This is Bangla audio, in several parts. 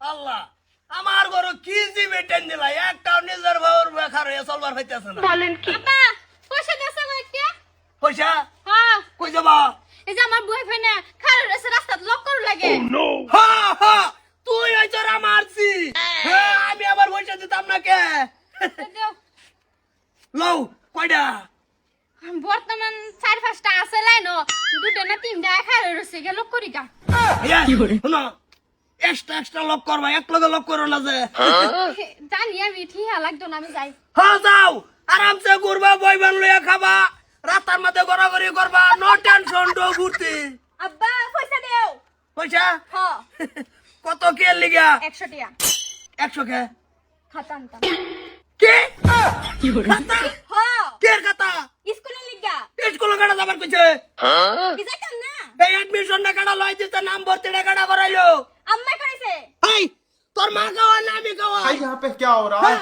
আল্লাহ আমার গরু কি জি বেটেন দিলা? একটাও নিজের ভাউর বেকার হয়ে চলবার হইতেছে না। আব্বা পয়সা দিয়েছে আমার একটা? পয়সা? হ্যাঁ। কই যাবা? এই যে আমার বয়ফ্রেন্ড খারাপ রাস্তা রাস্তা লক করু লাগে। হা হা তুই হইছ মারছি হ্যাঁ আমি আবার পয়সা দিতাম না কে? লও কয়টা? বর্তমান চার পাঁচটা আছে লাইন দুটো না তিনটা খারাপ রয়েছে গেল করি গা। শোনো এক্সট্রা এক্সট্রা লক করবা এক লগে লক করো না যে। জানি আমি ঠিক লাগতো না আমি যাই। হ্যাঁ যাও। আরামসে ঘুরবা বইবান লইয়া খাবা। রাস্তার মধ্যে গড়াগড়ি করবা নো টেনশন ডো ঘুরতে আব্বা পয়সা দেও। পয়সা? হ। কত কে লিগা? একশো টিয়া। একশো কে? খাতা আনতাম। কে? খাতা? হ। কে খাতা? স্কুলে লিগা। স্কুল কাটা যাবার কইছে? কি যাইতাম না? এই অ্যাডমিশন না কাটা লই দিতে নাম ভর্তি না কাটা করাইলো? আম্মা খাইছে হাই তোর মা খাওয়া না আমি খাওয়া भाई यहाँ पे क्या हो रहा है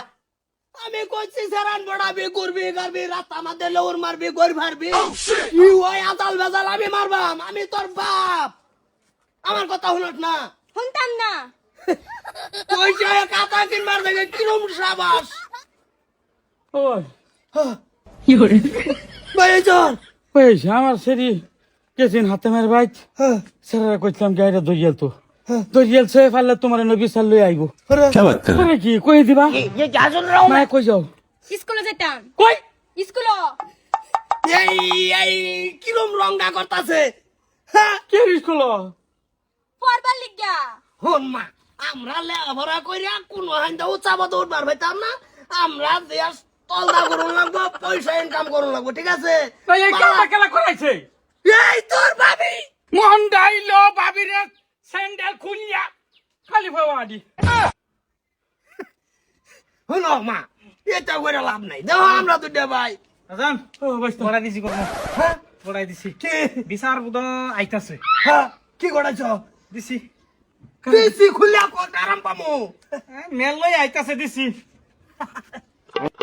আমি কইছি সারান বড়াবি করবি করবি রাস্তা মধ্যে লৌর মারবি গড় মারবি ই ওই আদাল বেজাল আমি মারবাম আমি তোর বাপ আমার কথা হলত না শুনতাম না পয়সা কাতা কিনবার দেখে কিরম সাবাস ওই ভাই চল ওই আমার সেরি গেছিন হাতে মেরে বাইত স্যারেরা কইছিলাম গাড়িটা দরিয়াল তো দরিয়াল সে ফাললে তোমার নবী সাল লই আইবো। করে? কি কই দিবা? না কই যাও? স্কুলে যেতাম। কই? স্কুল এই এই কিরম রংটা করতাছে? হ্যাঁ? কে স্কুল পড়বার লিগা। হন মা আমরা লেখাপড়া কইরা কোন হাইন্দা উচ্চাবত উঠবার পাইতাম না। আমরা দেশ তলদা করুন লাগবো পয়সা ইনকাম করুন লাগবো ঠিক আছে? তাই এই কেলা কেলা করাইছে? এই তোর ভাবি! মোহন ডাইল বাবিরে স্যান্ডেল খুলিয়া খালি ফাওয়াডি হলো মা এটা করে লাভ নাই দেখো আমরা দুটা ভাই আজান ও বাইস পড়াই দিছি কোনো হ্যাঁ পড়াই দিছি কি বিচার বুধ আইতাছে হ্যাঁ কি করেছ দিছি বেশি খুলিয়া কত আরাম পামু মেল লই আইতাছে দিছি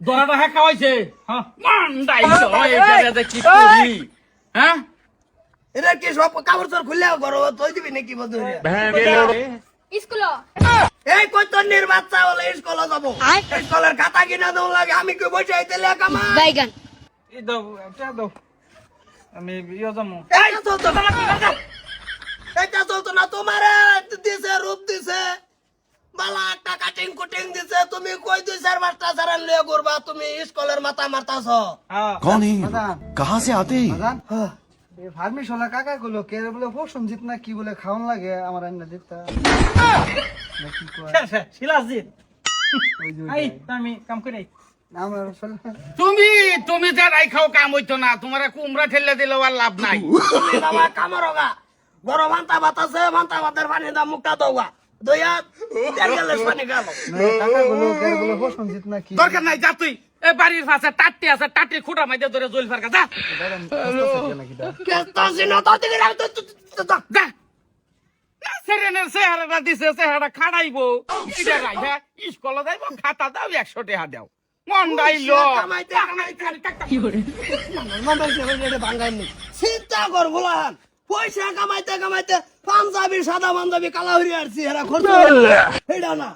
দরাটা হ্যাঁ খাওয়াইছে? হ্যাঁ মান ডাইল এই কি করি? হ্যাঁ এটা কি সব কাপড় চোর খুলিয়া করো তুই দিবি নাকি বন্ধু স্কুল এই কই তোর নির হলে স্কুলে যাব? স্কুলের খাতা কিনা দেবো লাগে আমি কি বসে আইতে লেখা মা বাইগান। এই দাও এটা দাও। আমি ইয়ে এই চলতো না এটা চলতো না তোমার দিছে রূপ দিছে। বালা একটা কাটিং কুটিং দিছে তুমি কই দুই চার পাঁচটা সারান লয়ে ঘুরবা? তুমি স্কুলের মাথা মারতাছ। হ্যাঁ, কোন হি কাহা সে আতি? হ্যাঁ। এ ফার্মি শোলা কাকা গুলো কে বলে ও সঞ্জিত না কি বলে খাওন লাগে আমার আন্না দিতা হ্যাঁ। শিলাজিৎ। আই আমি কাম তুমি তুমি যে রাই খাও কাম হইতো না। তোমার কুমড়া ঠেলে দিলে আর লাভ নাই। বাবা কামরগা বড় ভান্তা বাতাসে ভান্তা ভাতের পানি দা মুখটা দৌগা দরকার নাই যা তুই। এ বাড়ির পাশে টাট্টি আছে টাট্টি খুঁটা মাইতে ধরে জল ফারকা যা। কেস্তা সিনা তো দিকে রাখ তো যা। না, সেরেনের চেহারাটা দিছে চেহারা খাড়াইবো। এটা হ্যাঁ স্কুলে যাইব খাতা দাও একশো টাকা দাও। মন টেবিল চিন্তা কর বলান পয়সা কামাইতে কামাইতে পাঞ্জাবি সাদা পাঞ্জাবি কালা হরিয়ার এরা খরচ এটা না।